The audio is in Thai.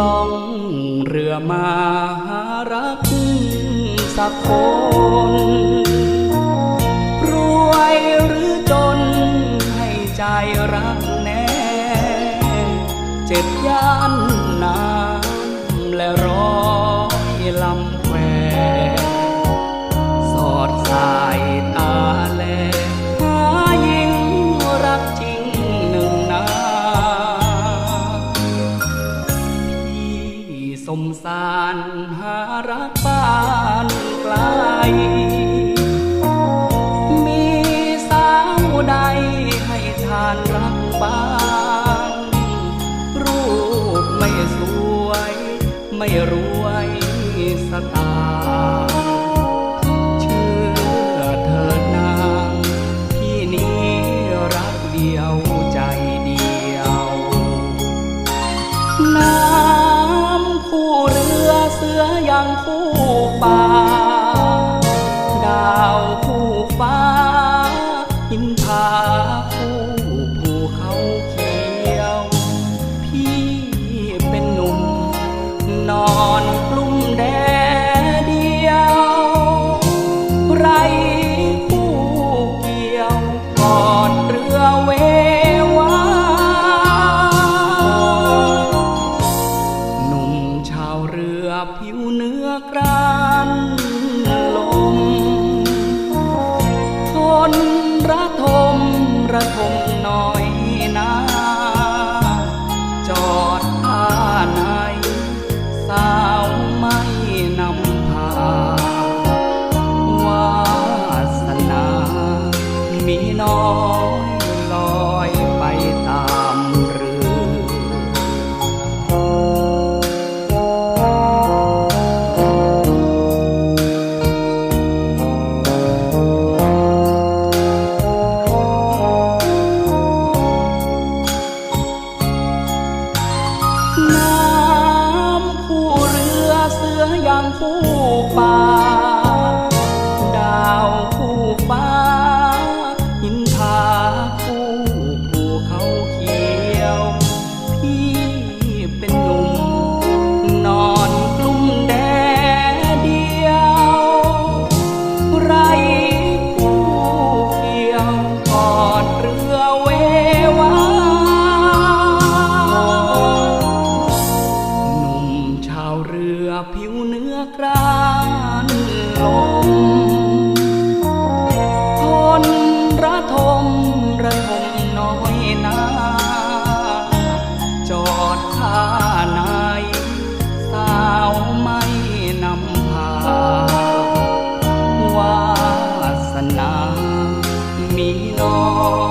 ล่องเรือมาหารักสักคน รวยหรือจนให้ใจรักแน่ เจ็บย่านน้ำและร้อยลำานหารักบ้านไกล มีสาวใดให้ทานรักบ้าง รูปไม่สวย ไม่รวยสตา ไป เหนือกรานลมทนระทมระทม ยังฟูกป่า กรานลมทนระทมระทมน้อยนาจอดท่าในสาวไม่นำพาวาสนามีน้อย